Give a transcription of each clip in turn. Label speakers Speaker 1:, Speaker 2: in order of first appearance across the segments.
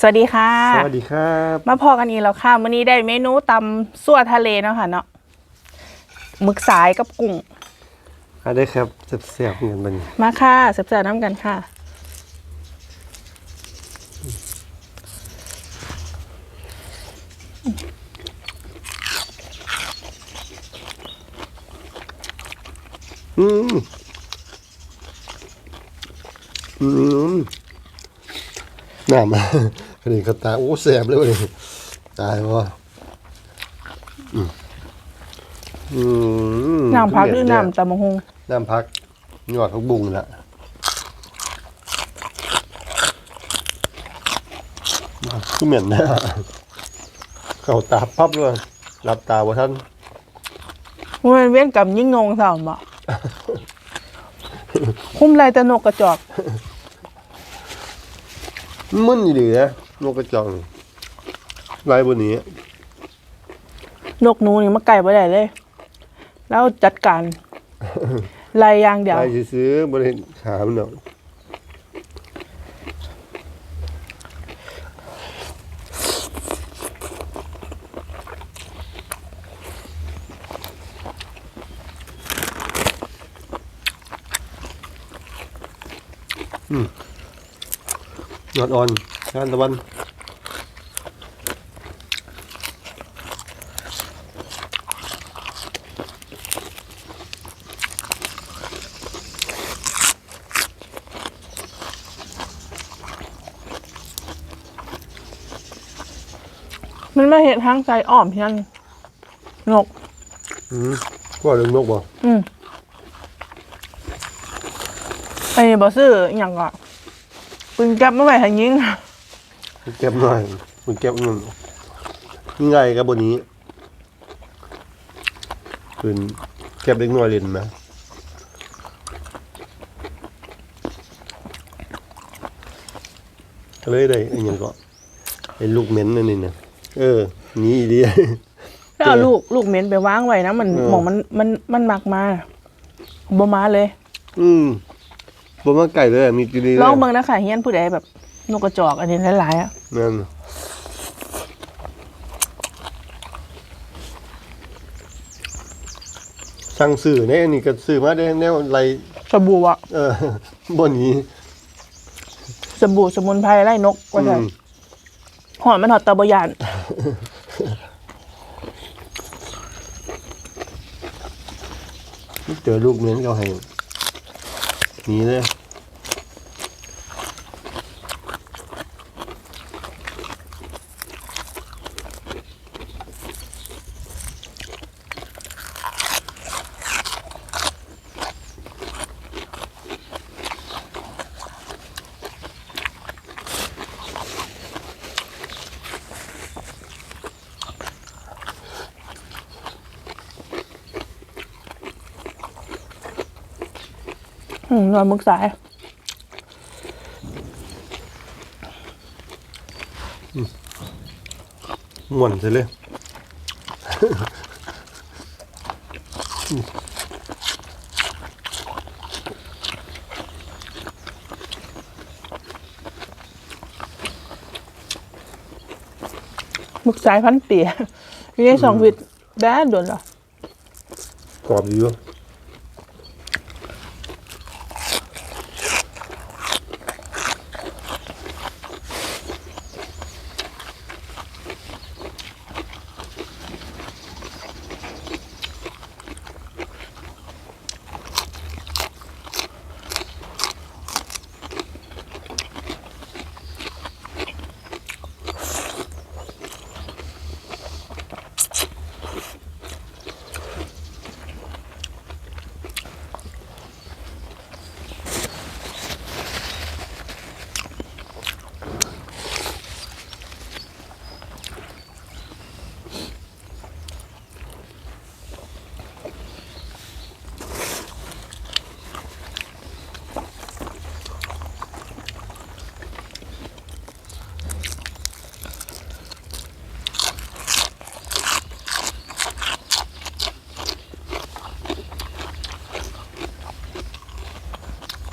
Speaker 1: สวัสดีค่ะ
Speaker 2: สวัสดีครับ
Speaker 1: มาพอกันอีกแล้วค่ะวันนี้ได้เมนูตำซั่วทะเลเนาะค่ะเนาะหมึกสายกับกุ้ง
Speaker 2: มาได้ครับเสียบๆเงินมัน
Speaker 1: มาค่ะเสิร์ฟๆน้ำกันค่ะ
Speaker 2: อืมอืมน้ำ อันนี้กระตาโอ้แสบเลยวันนี้ตายวะอืมอืม
Speaker 1: น้ำพักหรือน้ำตำมะฮง
Speaker 2: น้ำพักยอดพักบุ้งละคือเหม็นนะเขาตาพับเลยหลับตาว่าท่าน
Speaker 1: มันเว้นกับยิ่งงงสามอะคุ้มลายตะนกกระจอก
Speaker 2: มึนอยู่ดีนะ นกกระจอกนี่ลายบนนี้
Speaker 1: นกหนูนี่มาไก่บ่ได้เลย แล้วจัดการลายอย่างเดียว
Speaker 2: ลายซื้อๆบริเวณขามันเนาะอืมยอดอ่อนงานตะวัน
Speaker 1: มันมาเห็ดทางใจอ่อมเพียงนก
Speaker 2: อืมว่าเรื่องนกบ่
Speaker 1: อืมไอ้บอซื้ออหย่างก่อนปืนแก๊ปเมื่อไหร่ทางยิง
Speaker 2: มันเก็บหน่อยมันเก็บเงินนี่ไงกับบนนี้เป็นเก็บเล็กน้อยเล่นไหมก็เลยได้ไอ้หยังก็ไอ้ลูกเหม็นนั่นนี่นะ เออหนี่ดี
Speaker 1: แล้วเอาลูกลูกเหม็นไปวางไว้นะมัน
Speaker 2: เออ
Speaker 1: หมองมันมันมันมักมาบ่มาเลย
Speaker 2: อืมบ่มาไก่เลยอะมีดีๆ
Speaker 1: ลองเบิ่งนะค่ะเฮียนผู้ใดแบบนกกระจอกอันนี้หลายๆอะ
Speaker 2: นั่นสั่งซื้อเนี่ยอันนี้ก็ซื้อมาได้แนวไร
Speaker 1: สบู่อะ
Speaker 2: เออบนนี้
Speaker 1: สบู่สมุนไพรไล่นกว่าซั่น
Speaker 2: อืม
Speaker 1: ห อนมันหอดตะบยาน
Speaker 2: เจอลูกเหมือนเขาให้หนีเลย
Speaker 1: อืมนอนมึกสาย
Speaker 2: ม่วนใช่เลย
Speaker 1: มึกสายพันเปียอยู่ในสองวิตแด้โดนเหรอก
Speaker 2: รอบอยู่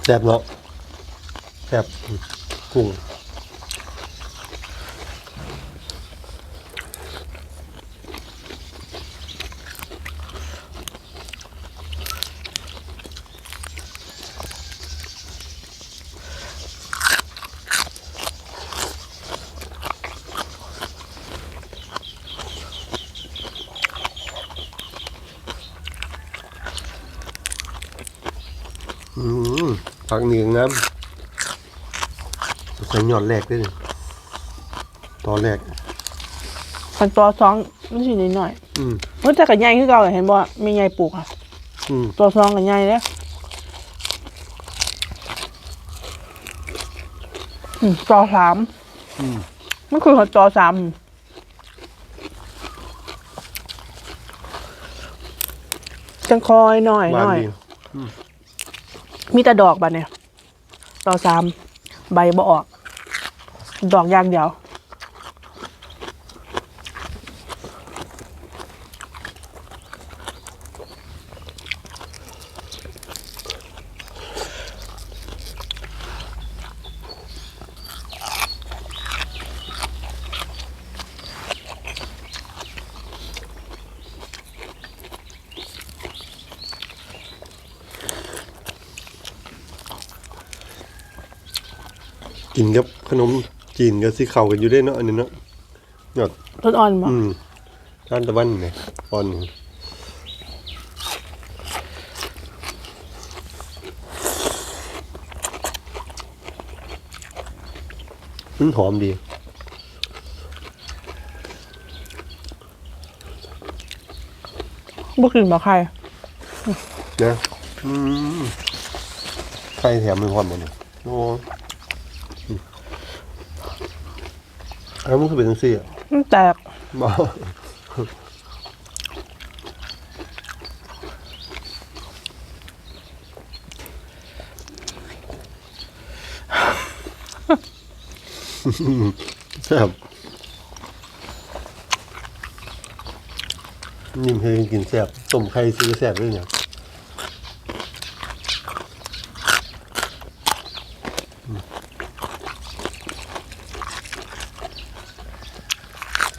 Speaker 2: แซ่บเนาะแซ่บกุ้ง ผักนี่ก็งามใส่ยอดแรกด้วยนี่ตอนแรก
Speaker 1: คันตัวสองมันสินิดหน่อย
Speaker 2: อืม
Speaker 1: เมื่อแต่กับใหญ่คือเก่าเห็นบ่มีใหญ่ปลูกอะ
Speaker 2: อืม
Speaker 1: ตัวสองกับใหญ่เด้ออืมจอสาม
Speaker 2: อืม
Speaker 1: มันคือจอสามจังคอยหน่อย
Speaker 2: หวา
Speaker 1: ห
Speaker 2: น
Speaker 1: น่อย
Speaker 2: ดี
Speaker 1: มีแต่ดอกบัดเนี่ยจอสามใบบ่ออก ดอกอย่างเดียว
Speaker 2: กินกับขนมจีนกับสีเข้ากันอยู่ได้เนาะอันนี้เนาะยอด
Speaker 1: ต้นอ่อนบ่
Speaker 2: อืมทานตะวันเนี่ยปอนหนึ่งมันหอมดี
Speaker 1: บ่กินบ่ใคร
Speaker 2: นะอืมไข่แถมมันหอมหมดเลยโอ้อื อันนั้นมันคือเป็นจังซี่อะ
Speaker 1: มันแตก
Speaker 2: บ้าครับนิ่มให้กินแซ่บต้มไข่ซื้อแซ่บด้วยเนี่ย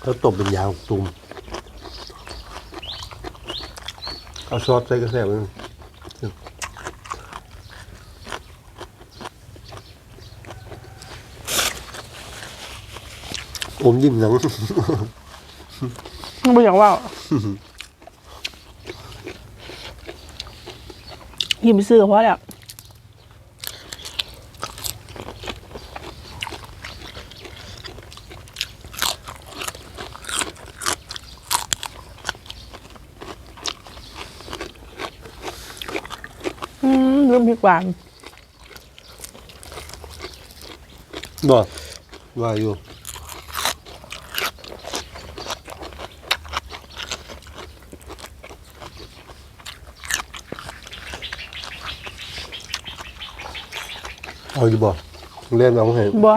Speaker 2: แล้วต้มเป็นยาวตุ่มเอาซอสใส่ก็แซ่บเลยอมยิ้มหนัง
Speaker 1: มันบ่อยากว่ายิ้มซื้อก็พอแล้ว อืมลืมพริกหวาน
Speaker 2: บ่ว่าอยู่เอาอยู่บ่เล่นเอาให้
Speaker 1: บัว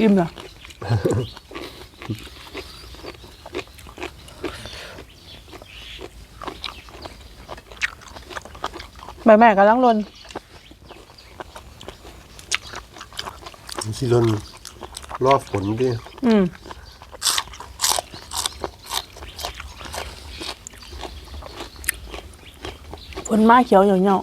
Speaker 1: อิ่มเหรอ ใบแม่กำลังลน
Speaker 2: สิลนรอฝนดิ
Speaker 1: อืมฝนมาเขียวเหนียว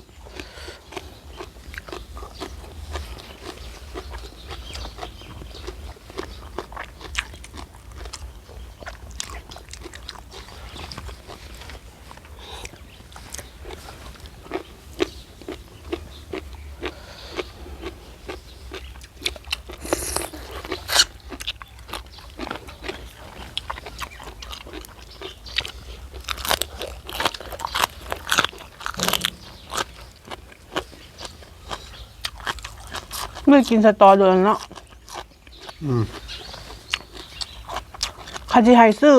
Speaker 1: ไม่กินสตอโดนเนาะ
Speaker 2: อืม
Speaker 1: คาจิไฮซื้อ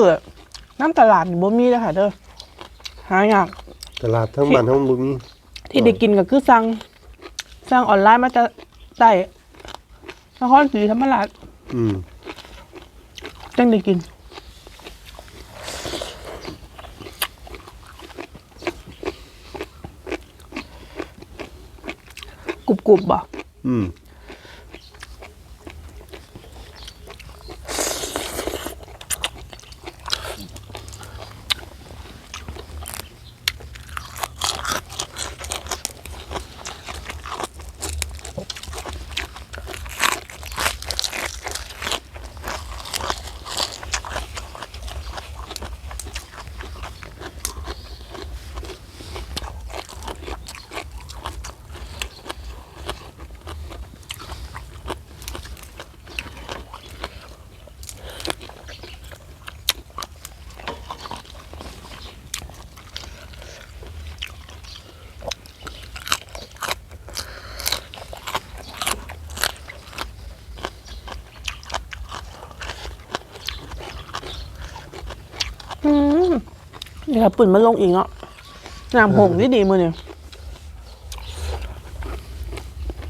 Speaker 1: น้ำตลาดนี่บ่มีเลยค่ะเด้อหายาก
Speaker 2: ตลาดทั้งบ้านทั้งบุมี
Speaker 1: ที่ได้กินก็คือสั่งสั่งออนไลน์มาจะได้นครศรีธรรมราช
Speaker 2: อืม
Speaker 1: จังได้กินกรุบกรุบๆบ่
Speaker 2: อืม
Speaker 1: นี่ครับปุ่นมาลงอีกเนาะน้ำหงที่ดีมือเนี่ย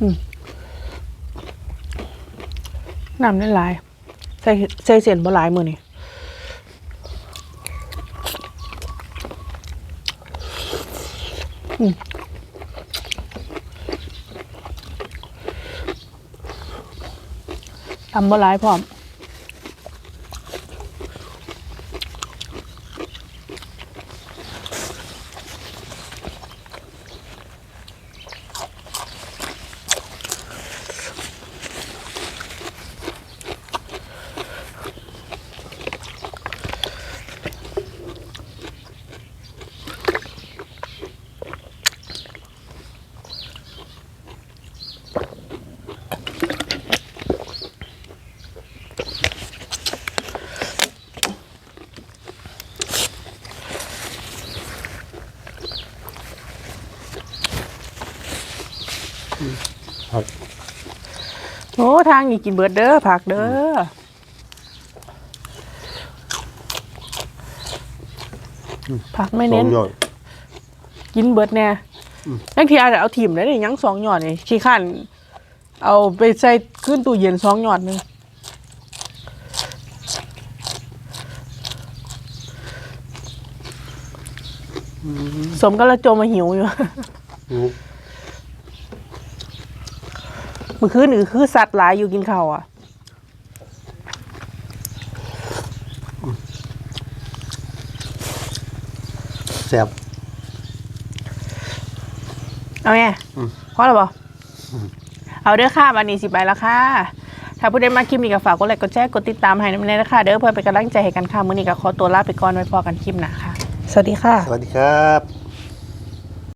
Speaker 1: อืมน้ำได้หลายใส่ใส่เสียนบ่หลายมือนี่อืมตำบ่หลายพร้อม ทางนี้กินเบิดเด้อผักเด้ออผักไม่
Speaker 2: สอ
Speaker 1: เน้
Speaker 2: ง
Speaker 1: น
Speaker 2: ยอด
Speaker 1: กินเบิดแน่บางทีอาจจะเอาถิ่มได้นี่ยังสองหยอดนี่ขี้ขันเอาไปใส่ขึ้นตู้เย็นสองหยอดหนึงสมก็ละโจมมาหิวอยู่
Speaker 2: อื ม
Speaker 1: เมื่อคืนนี่คือสัตว์หลายอยู่กินข้าวอะ
Speaker 2: แซ่บ
Speaker 1: เอาไง
Speaker 2: อืม
Speaker 1: พอแล้วบ่เอาเด้อค่ะวันนี้สิไปแล้วค่ะ ถ้าผู้ใดมาคลิปนี้ก็ฝากกดไลค์กดแชร์กดติดตามให้น้ำเนยนะคะเด้อเพื่อเป็นกำลังใจให้กันค่ะมื้อนี้ก็ขอตัวลาไปก่อนไว้พอกันคลิปหน้าค่ะ สวัสดีค่ะ
Speaker 2: สวัสดีครับ